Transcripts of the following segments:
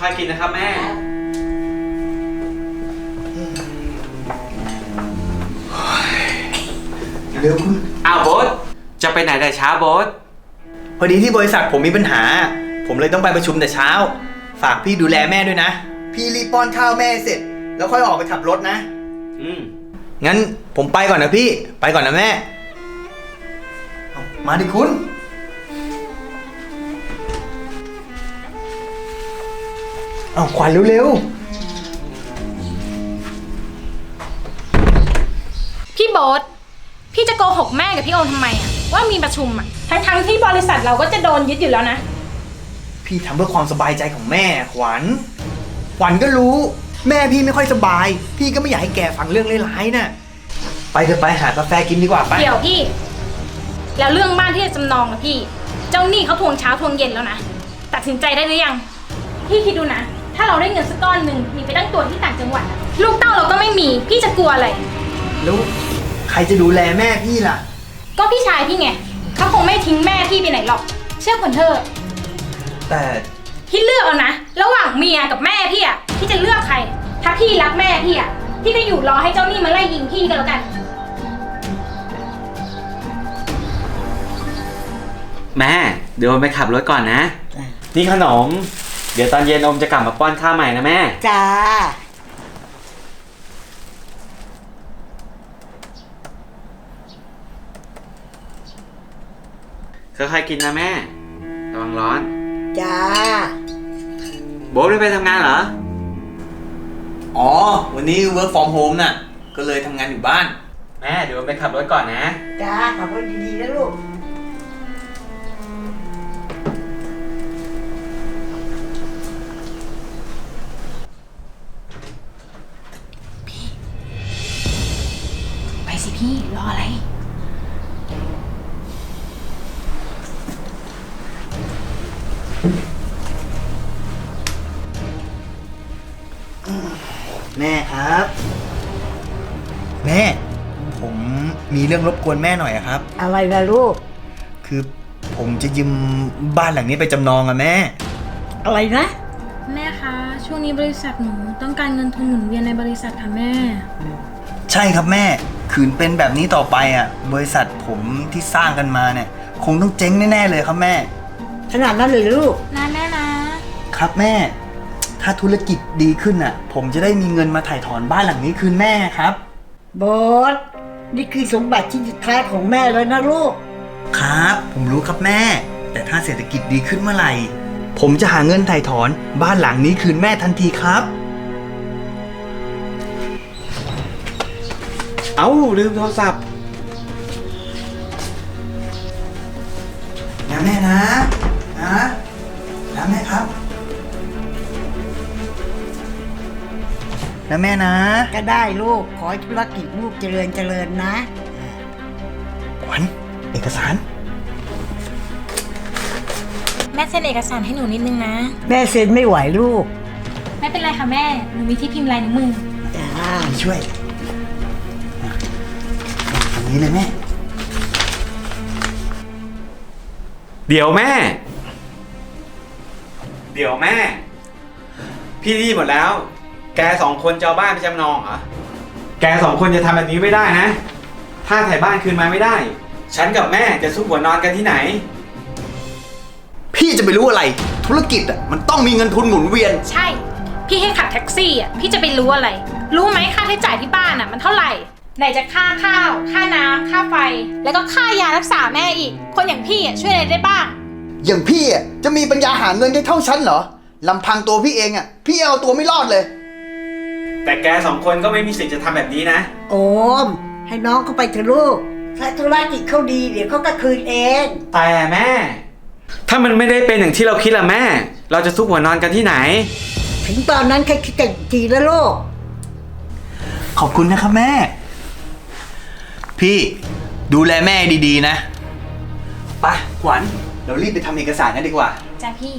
ค่อยๆกินนะครับแม่ เร็วคุณอ้าวโบ๊ทจะไปไหนแต่เช้าโบ๊ทพอดีที่บริษัทผมมีปัญหา ผมเลยต้องไปประชุมแต่เช้า ฝากพี่ดูแลแม่ด้วยนะ พี่รีบป้อนข้าวแม่เสร็จ แล้วค่อยออกไปขับรถนะ อืม งั้นผมไปก่อนนะพี่ ไปก่อนนะแม่เอามาดิคุณ เอาขวัญเร็วพี่โบ๊ทพี่จะโกหกแม่กับพี่โอมทำไมอะว่ามีประชุมอะทั้งๆที่บริษัทเราก็จะโดนยึดอยู่แล้วนะ ๆ พี่ทำเพื่อความสบายใจของแม่ขวัญ ขวัญก็รู้ แม่พี่ไม่ค่อยสบาย พี่ก็ไม่อยากให้แกฟังเรื่องร้ายๆน่ะ ไปเถอะไปหากาแฟกินดีกว่าไป เดี๋ยวพี่ แล้วเรื่องบ้านที่จะจำนองนะพี่ เจ้าหนี้เขาทวงเช้าทวงเย็นแล้วนะ ตัดสินใจได้หรือยัง พี่คิดดูนะ ถ้าเราได้เงินสักก้อนหนึ่งมีไปตั้งตัวที่ต่างจังหวัดอะลูกเต้าเราก็ไม่มี พี่จะกลัวอะไร แล้วใครจะดูแลแม่พี่ล่ะ ก็พี่ชายพี่ไงเขาคงไม่ทิ้งแม่พี่ไปไหนหรอก เชื่อคนเธอะแต่พี่เลือกเอานะ ระหว่างเมียกับแม่พี่อะพี่จะเลือกใคร ถ้าพี่รักแม่พี่อะพี่ก็อยู่รอให้เจ้าหนี้มาไล่ยิงพี่ก็แล้วกัน แม่ เดี๋ยวโอมไปขับรถก่อนนะ นี่ขนม เดี๋ยวตอนเย็นโอมจะกลับมาป้อนข้าวใหม่นะแม่ จ้า ค่อยๆกินนะแม่ระวังร้อน จ้า โบ๊ทไม่ไปทำงานเหรอ อ๋อ วันนี้ work from home น่ะ ก็เลยทำงานอยู่บ้าน แม่เดี๋ยวโอมไปขับรถก่อนนะ จ้าขับรถดีๆนะลูก แม่ครับ แม่ ผมมีเรื่องรบกวนแม่หน่อยอะครับ อะไรนะลูก คือผมจะยืมบ้านหลังนี้ไปจำนองอะแม่ อะไรนะ แม่คะ ช่วงนี้บริษัทหนูต้องการเงินทุนหมุนเวียนในบริษัทค่ะแม่ ใช่ครับแม่ขืนเป็นแบบนี้ต่อไปอะบริษัทผมที่สร้างกันมาเนี่ย คงต้องเจ๊งแน่ๆเลยครับแม่ ขนาดนั้นเลยลูก นะแม่นะ ครับแม่ ถ้าธุรกิจดีขึ้นอะผมจะได้มีเงินมาถ่ายถอนบ้านหลังนี้คืนแม่ครับ บอส นี่คือสมบัติชิ้นสุดท้ายของแม่เลยนะลูก ครับ ผมรู้ครับแม่ แต่ถ้าเศรษฐกิจดีขึ้นเมื่อไหร่ ผมจะหาเงินถ่ายถอนบ้านหลังนี้คืนแม่ทันทีครับ เอ้าลืมโทรศัพท์นะแม่นะนะ นะแม่นะ ก็ได้ลูก ขอให้ธุรกิจลูกเจริญเจริญนะขวัญเอกสาร แม่เซ็นเอกสารให้หนูนิดนึงนะ แม่เซ็นไม่ไหวลูก ไม่เป็นไรค่ะแม่ หนูมีที่พิมพ์ลายนิ้วมือจ้าพี่ช่วยอะตรงนี้เลยแม่ เดี๋ยวแม่ เดี๋ยวแม่ พี่ดีหมดแล้ว แกสองคนจะเอาบ้านไปจำนองเหรอ แกสองคนจะทำแบบนี้ไม่ได้นะ ถ้าถ่ายบ้านคืนมาไม่ได้ ฉันกับแม่จะซุกหัวนอนกันที่ไหน พี่จะไปรู้อะไร ธุรกิจอะมันต้องมีเงินทุนหมุนเวียน ใช่ พี่ให้ขับแท็กซี่อะ พี่จะไปรู้อะไร รู้ไหมค่าใช้จ่ายที่บ้านอะ มันเท่าไหร่ ไหนจะค่าข้าว ค่าน้ำค่าไฟ แล้วก็ค่ายารักษาแม่อีก คนอย่างพี่อะช่วยอะไรได้บ้าง อย่างพี่อะจะมีปัญญาหาเงินได้เท่าฉันเหรอลำพังตัวพี่เองอะพี่เอาตัวไม่รอดเลย แต่แกสองคนก็ไม่มีสิทธิ์จะทำแบบนี้นะ โอม ให้น้องเขาไปเถอะลูก ถ้าธุรกิจเขาดีเดี๋ยวเขาก็คืนเอง แต่แม่ ถ้ามันไม่ได้เป็นอย่างที่เราคิดล่ะแม่ เราจะซุกหัวนอนกันที่ไหน ถึงตอนนั้นแค่คิดกันอีกทีแล้วลูก ขอบคุณนะครับแม่ พี่ดูแลแม่ดีๆนะไปขวัญเรารีบไปทำเอกสารกันดีกว่า จ้าพี่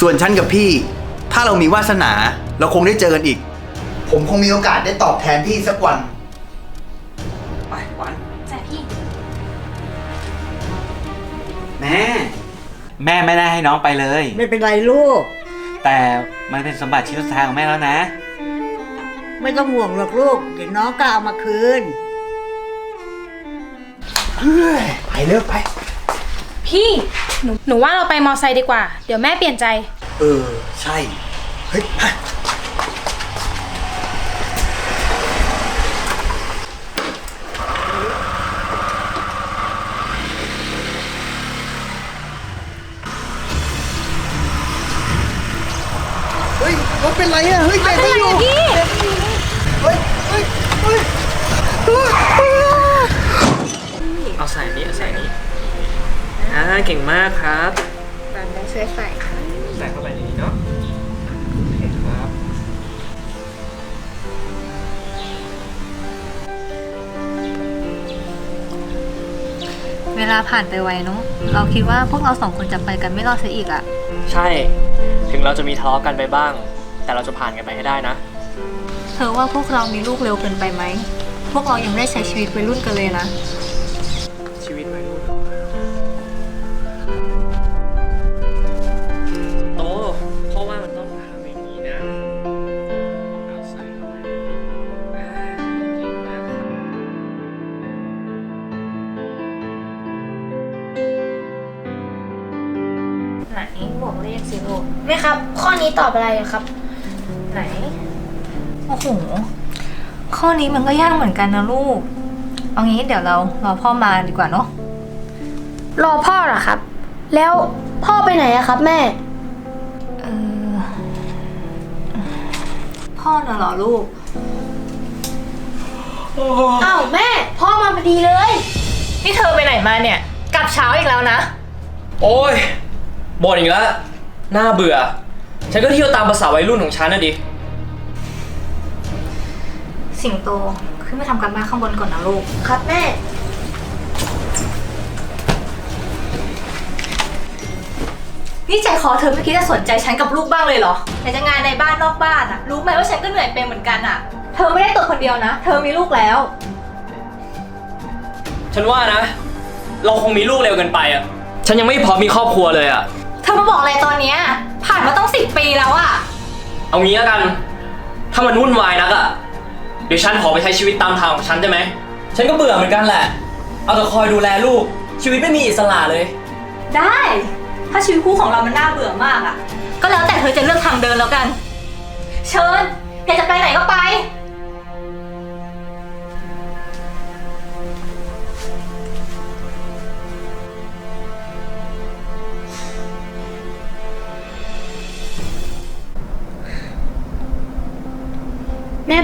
ส่วนฉันกับพี่ ถ้าเรามีวาสนา เราคงได้เจอกันอีก ผมคงมีโอกาสได้ตอบแทนพี่สักวัน ไปขวัญจ้าพี่ แม่ แม่ไม่ได้ให้น้องไปเลย ไม่เป็นไรลูก แต่มันเป็นสมบัติชิ้นสุดท้ายของแม่แล้วนะ ไม่ต้องห่วงหรอกลูก เดี๋ยวน้องก็เอามาคืนเฮ้ยไปเลิกไป พี่หนูหนูว่าเราไปมอไซค์ดีกว่า เดี๋ยวแม่เปลี่ยนใจ เออ ใช่ เฮ้ยมา รถเป็นไรอะเฮ้ยเบรกไม่อยู่พี่เฮ้ยเฮ้ยเฮ้ยเอาใส่นี้เอาใส่นี้อ่าเก่งมากครับตอนนี้ช่วยใส่ใส่เข้าไปในนี้เนาะโอเคครับเวลาผ่านไปไวเนอะเราคิดว่าพวกเราสองคนจะไปกันไม่รอดเสียอีกอะใช่ ถึงเราจะมีทะเลาะกันไปบ้าง แต่เราจะผ่านกันไปให้ได้นะ เธอว่าพวกเรามีลูกเร็วเกินไปไหม พวกเรายังไม่ได้ใช้ชีวิตวัยรุ่นกันเลยนะ ชีวิตวัยรุ่นโตเพราะว่ามันต้องทำอย่างนี้นะเอาใส่เข้าไปอ่าเก่งมากครับไหนบอกเลขสิลูก แม่ครับ ข้อนี้ตอบอะไรอะครับ ไหน โอ้โห ข้อนี้มันก็ยากเหมือนกันนะลูก เอางี้เดี๋ยวเรารอพ่อมาดีกว่าเนาะ รอพ่อเหรอครับ แล้วพ่อไปไหนอะครับแม่ เออ พ่อน่ะเหรอลูก อ้าวแม่ พ่อมาพอดีเลย นี่เธอไปไหนมาเนี่ย กลับเช้าอีกแล้วนะ โอ้ยบ่นอีกแล้ว น่าเบื่อ ฉันก็เที่ยวตามภาษาวัยรุ่นของฉันนะดิ สิงโต ขึ้นไปทำการบ้านข้างบนก่อนนะลูก ครับแม่ นี่ใจคอเธอไม่คิดจะสนใจฉันกับลูกบ้างเลยเหรอแต่จะงานในบ้านนอกบ้านอะรู้ไหมว่าฉันก็เหนื่อยเป็นเหมือนกันอะเธอไม่ได้ตัวคนเดียวนะ เธอมีลูกแล้ว ฉันว่านะ เราคงมีลูกเร็วเกินไปอะ ฉันยังไม่พร้อมมีครอบครัวเลยอะ เธอมาบอกอะไรตอนเนี้ย ผ่านมาต้องสิบปีแล้วอะเอางี้แล้วกัน ถ้ามันวุ่นวายนักอะเดี๋ยวฉันขอไปใช้ชีวิตตามทางของฉันได้ไหม ฉันก็เบื่อเหมือนกันแหละ เอาแต่คอยดูแลลูก ชีวิตไม่มีอิสระเลย ได้ ถ้าชีวิตคู่ของเรามันน่าเบื่อมากอะก็แล้วแต่เธอจะเลือกทางเดินแล้วกัน เชิญ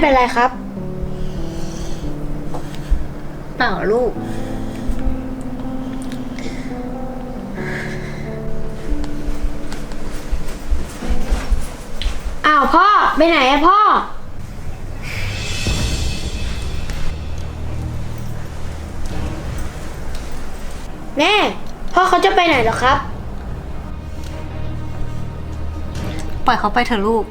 เป็นไรครับ เปล่าลูก อ้าวพ่อ ไปไหนอะพ่อ แม่ พ่อเขาจะไปไหนเหรอครับ ปล่อยเขาไปเถอะลูก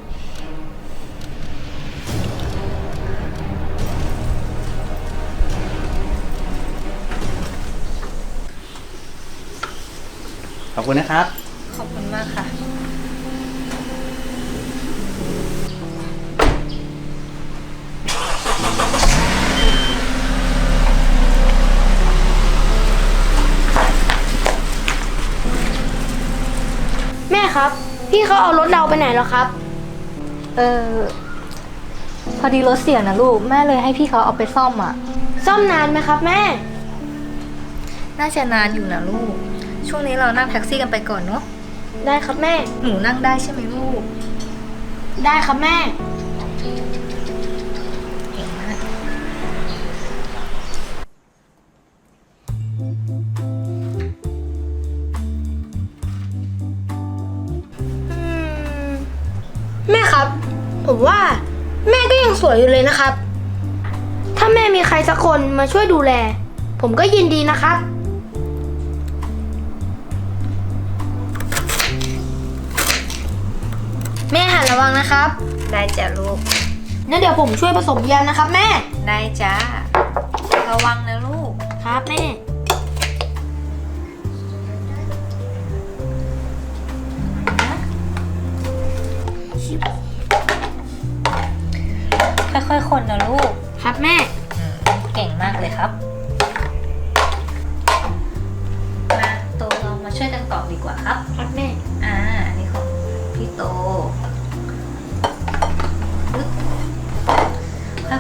อบคุณนะครับ ขอบคุณมากค่ะ แม่ครับ พี่เขาเอารถเราไปไหนเหรอครับ เออพอดีรถเสียนะลูก แม่เลยให้พี่เขาเอาไปซ่อมอะ ซ่อมนานไหมครับ แม่ น่าจะนานอยู่นะลูก ช่วงนี้เรานั่งแท็กซี่กันไปก่อนเนาะ ได้ครับแม่ หนูนั่งได้ใช่ไหมลูก ได้ครับแม่ เก่งมาก แม่ครับ ผมว่าแม่ก็ยังสวยอยู่เลยนะครับ ถ้าแม่มีใครสักคนมาช่วยดูแล ผมก็ยินดีนะครับ แม่หันระวังนะครับ ได้จ้ะลูก งั้นเดี๋ยวผมช่วยผสมยานะครับ แม่ ได้จ้า ระวังนะลูก ครับแม่นค่อยๆ คนนะลูก ครับแม่เก่งมากเลยครับ มาโตเรามาช่วยกันตอกดีกว่าครับ ครับแม่ อ่าอัน นี้ของพี่โต๊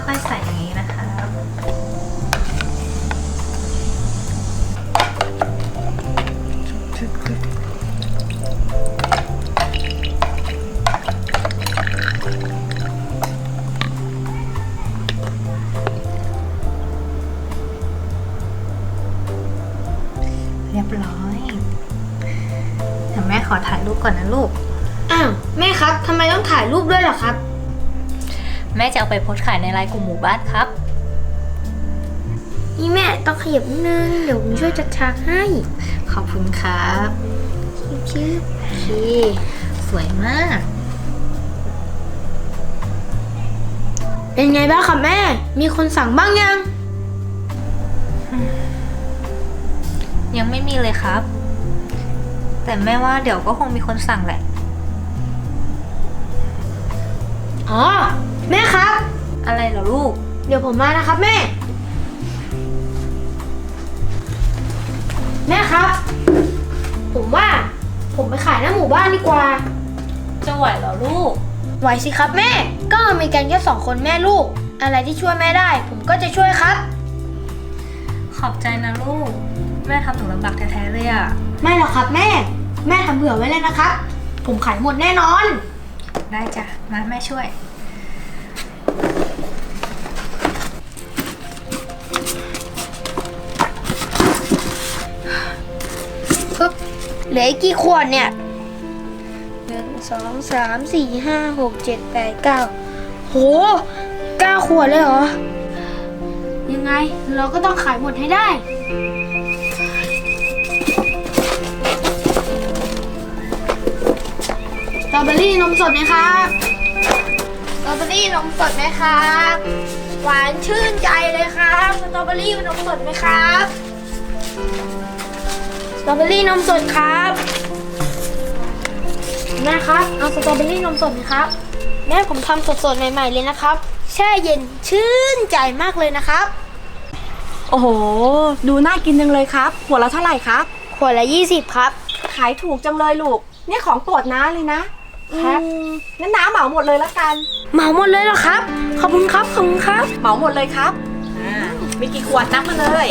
ค่อยๆใส่อย่างนี้นะคะเรียบร้อยเดี๋ยวแม่ขอถ่ายรูปก่อนนะลูกาวแม่ครับทำไมต้องถ่ายรูปด้วยเหรอครับ แม่จะเอาไปโพสต์ขายในไลน์กลุ่มหมู่บ้านครับ นี่แม่ต้องขยับนิดนึงเดี๋ยวผมช่วยจัดฉากให้ขอบคุณครับชื่อโอเคสวยมาก เป็นไงบ้างครับแม่ มีคนสั่งบ้างยัง ยังไม่มีเลยครับ แต่แม่ว่าเดี๋ยวก็คงมีคนสั่งแหละ อ๋อ แม่ครับ อะไรเหรอลูก เดี๋ยวผมมานะครับแม่ แม่ครับ ผมว่า ผมไปขายหน้าหมู่บ้านดีกว่า จะไหวเหรอลูก ไหวสิครับแม่ ก็มีกันแค่สองคนแม่ลูก อะไรที่ช่วยแม่ได้ ผมก็จะช่วยครับ ขอบใจนะลูก แม่ทำหนูลำบากแท้ๆเลยอะไม่หรอกครับแม่ แม่ทำเผื่อไว้เลยนะครับ ผมขายหมดแน่นอน ได้จ้ะ มาแม่ช่วย ปึ๊บเหลืออีกกี่ขวดเนี่ยหนึ่งสองสามสี่ห้าหกเจ็ดแปดเก้าโหเก้าขวดเลยเหรอ ยังไงเราก็ต้องขายหมดให้ได้ ตรอเบอรี่นมสดไหมครับสตรอเบอรี่นมสดไหมครับ หวานชื่นใจเลยครับสตรอเบอรี่นมสดไหมครับสตรอเบอรี่นมสดครับแม่ครับเอาสตรอเบอรี่นมสดไหมครับ แม่ผมทำสดๆใหม่ๆเลยนะครับ แช่เย็นชื่นใจมากเลยนะครับ โอ้โห ดูน่ากินจังเลยครับหัวละเท่าไหร่ครับ ขวดละ 20 ครับ ขายถูกจังเลยลูก เนี่ยของโปรดน้าเลยนะ ครับงั้นน้าเหมาหมดเลยละกัน เหมาหมดเลยเหรอครับ ขอบคุณครับขอบคุณครับ เหมาหมดเลยครับอ่ามีกี่ขวดนับมาเลย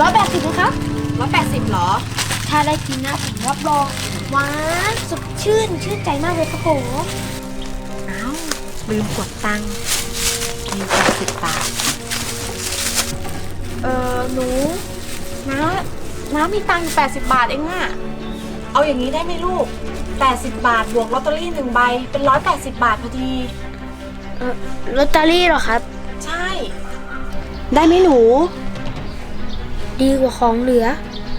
ร้อยแปดสิบนะครับร้อยแปดสิบหรอ ถ้าได้กินนะผมรับรองหวานสดชื่นชื่นใจมากเลยครับผมอ้าวลืมกดตังค์มีแปดสิบบาท เออหนูน้าน้ามีตังค์แปดสิบบาทเองอะ เอาอย่างนี้ได้ไหมลูกแปดสิบบาทบวกลอตเตอรี่หนึ่งใบ เป็นร้อยแปดสิบบาทพอดี เออลอตเตอรี่เหรอครับ ใช่ ได้ไหมหนู ดีกว่าของเหลือ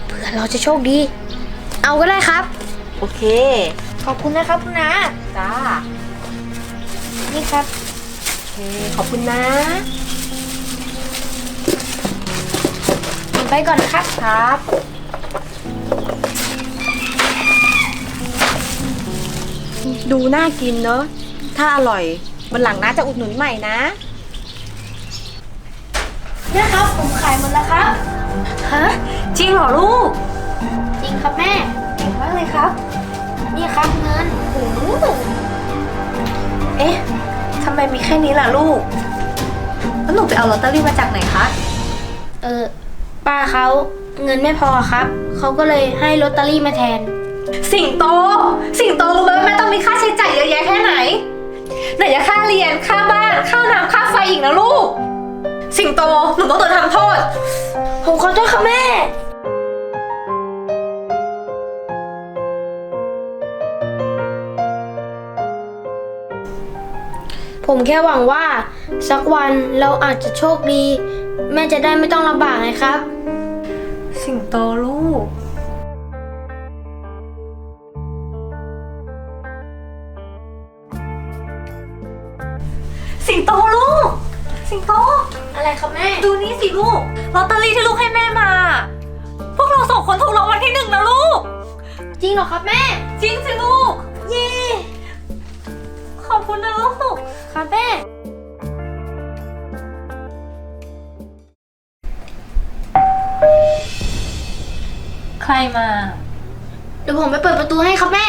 เผื่อเราจะโชคดี เอาก็ได้ครับ โอเค ขอบคุณนะครับคุณนาจ้า นี่ครับ โอเค ขอบคุณนะ ผมไปก่อนนะครับ ครับ ดูน่ากินเนอะถ้าอร่อยวันหลังน้าจะอุดหนุนใหม่นะ เนี่ยครับผมขายหมดแล้วครับ ฮะ จริงเหรอลูก จริงครับแม่เก่งมากเลยครับ นี่ครับเงินเอ๊ะทำไมมีแค่นี้ล่ะลูก แล้วหนูไปเอาลอตเตอรี่มาจากไหนคะเออป้าเขาเงินไม่พอครับ เขาก็เลยให้ลอตเตอรี่มาแทน สิงโต สิงโตรู้ไหมว่าแม่ต้องมีค่าใช้จ่ายเยอะแยะแค่ไหน ไหนจะค่าเรียน ค่าบ้าน ค่าน้ำค่าไฟอีกนะลูก สิงโต หนูต้องโดนทำโทษ ผมขอโทษค่ะแม่ ผมแค่หวังว่า สักวันเราอาจจะโชคดี แม่จะได้ไม่ต้องลำบากไงครับ สิงโตลูก สิลูกลอตเตอรี่ที่ลูกให้แม่มา พวกเราสองคนถูกรางวัลที่หนึ่งนะลูก จริงเหรอครับแม่ จริงสิลูก เย่ขอบคุณนะลูก ครับแม่ ใครมา เดี๋ยวผมไปเปิดประตูให้ครับแม่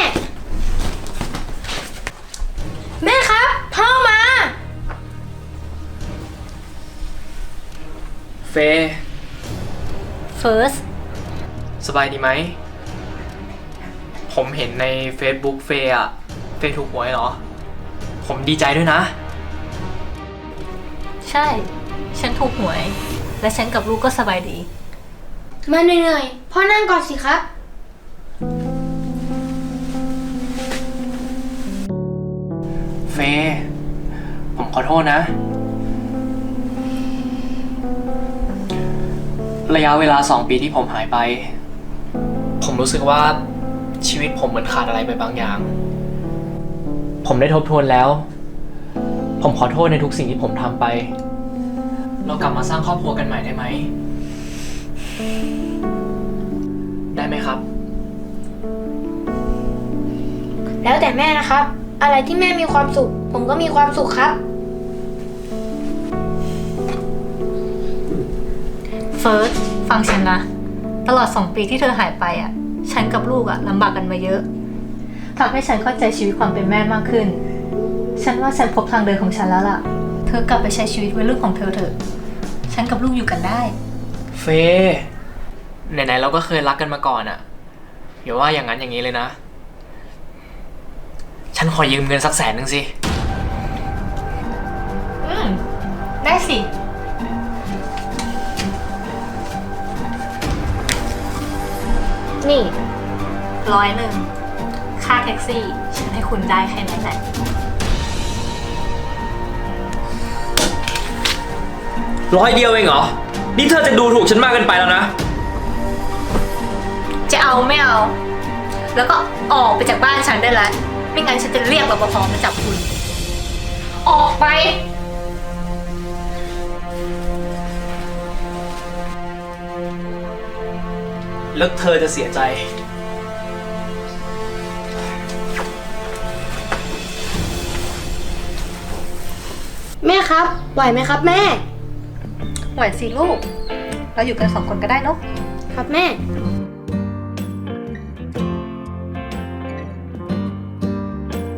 First สบายดีไหม ผมเห็นใน Facebook เฟย์อะเฟย์ถูกหวยเหรอ ผมดีใจด้วยนะ ใช่ ฉันถูกหวย และฉันกับลูกก็สบายดี มาเหนื่อยๆพ่อนั่งก่อนสิครับ เฟย์ผมขอโทษนะ ระยะเวลาสองปีที่ผมหายไป ผมรู้สึกว่าชีวิตผมเหมือนขาดอะไรไปบางอย่าง ผมได้ทบทวนแล้ว ผมขอโทษในทุกสิ่งที่ผมทำไป เรากลับมาสร้างครอบครัวกันใหม่ได้ไหม ได้ไหมครับ แล้วแต่แม่นะครับ อะไรที่แม่มีความสุข ผมก็มีความสุขครับ ฟิร์สฟังฉันนะ ตลอดสองปีที่เธอหายไปอะ ฉันกับลูกอะลำบากกันมาเยอะทำให้ฉันเข้าใจชีวิตความเป็นแม่มากขึ้น ฉันว่าฉันพบทางเดินของฉันแล้วล่ะ เธอกลับไปใช้ชีวิตวัยรุ่นของเธอเถอะ ฉันกับลูกอยู่กันได้ เฟย์ไหนๆเราก็เคยรักกันมาก่อนอะอย่าว่าอย่างนั้นอย่างนี้เลยนะ ฉันขอยืมเงินสักแสนหนึ่งสิ อืม ได้สิ นี่ร้อยหนึ่ง ค่าแท็กซี่ ฉันให้คุณได้แค่นั้นแหละ ร้อยเดียวเองเหรอ นี่เธอจะดูถูกฉันมากเกินไปแล้วนะ จะเอาไม่เอา แล้วก็ออกไปจากบ้านฉันได้แล้ว ไม่งั้นฉันจะเรียกรปภมาจับคุณ ออกไป แล้วเธอจะเสียใจ แม่ครับ ไหวไหมครับแม่ ไหวสิลูก เราอยู่กันสองคนก็ได้เนอะครับแม่ไ